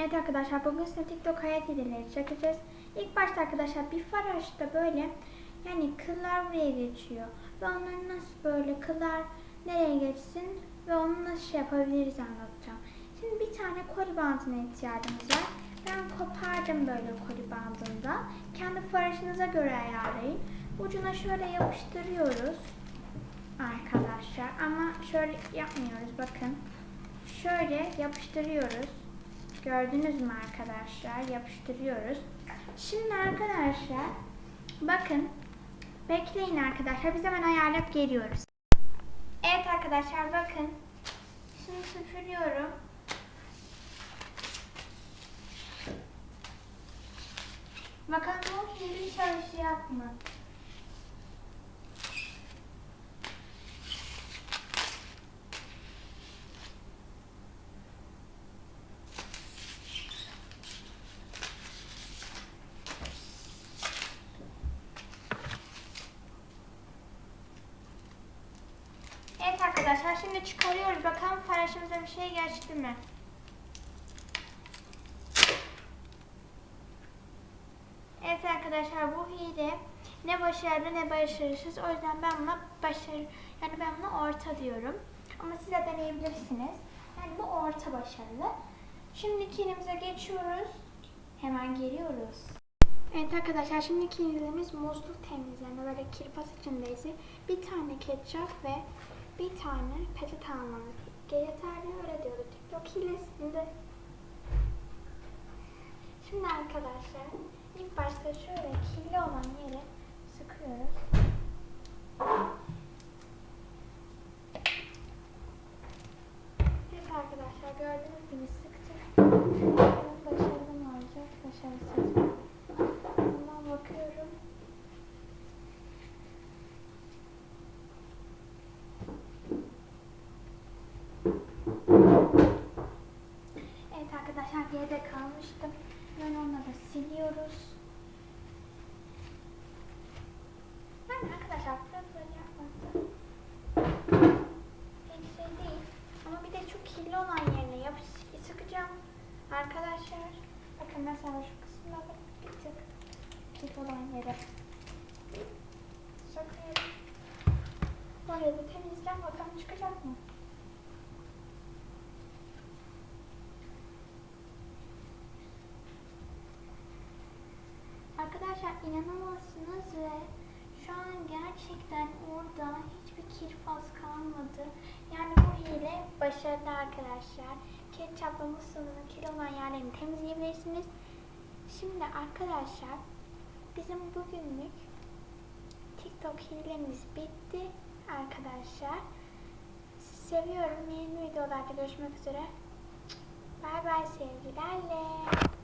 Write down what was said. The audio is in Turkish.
Evet arkadaşlar bugün size TikTok hayat hilleri çekeceğiz. İlk başta arkadaşlar bir faraşta böyle yani kıllar buraya geçiyor. Ve onların nasıl böyle kıllar nereye geçsin ve onu nasıl şey yapabiliriz anlatacağım. Şimdi bir tane koli bandına ihtiyacımız var. Ben kopardım böyle koli bandında. Kendi faraşınıza göre ayarlayın. Ucuna şöyle yapıştırıyoruz arkadaşlar. Ama şöyle yapmıyoruz bakın. Şöyle yapıştırıyoruz. Gördünüz mü arkadaşlar? Yapıştırıyoruz. Şimdi arkadaşlar bakın bekleyin arkadaşlar. Biz hemen ayarlayıp geliyoruz. Evet arkadaşlar bakın. Şimdi süpürüyorum. Bakalım bu şimdi çalışacak mı? Evet arkadaşlar şimdi çıkarıyoruz. Bakalım faraşımıza bir şey geçti mi? Evet arkadaşlar bu hile ne başarılı ne başarısız. O yüzden ben buna başarı yani ben buna orta diyorum. Ama siz de deneyebilirsiniz. Yani bu orta başarılı. Şimdi hilemize geçiyoruz. Hemen geliyoruz. Evet arkadaşlar şimdi hilemiz musluk temizleme böyle kirpas içindeyse bir tane ketçap ve bir tane peçete almanız yeterli öyle diyordu TikTok hilesinde. Şimdi arkadaşlar ilk başta şöyle kirli olan yere sıkıyoruz. Evet arkadaşlar gördüğünüz gibi sıktık. Başarılı mı olacak, başarısız mı? Evet arkadaşlar yerde kalmıştım. Ben onunla da siliyoruz. Yani arkadaşlar böyle yapması hiç şey değil. Ama bir de çok kirli olan yerine yapış sıkacağım. Arkadaşlar bakın mesela şu kısımda da bir tık kirli olan yere sıkıyorum. Böyle bir temizleyeceğim bakalım çıkacak mı? Arkadaşlar inanamazsınız ve şu an gerçekten orada hiçbir kirfaz kalmadı. Yani bu hile başarılı arkadaşlar. Ketçapla mısırın kil olan yerlerini temizleyebilirsiniz. Şimdi arkadaşlar bizim bugünlük TikTok hilemiz bitti arkadaşlar. Sizi seviyorum. Yeni videolarda görüşmek üzere. Bay bay sevgilerle.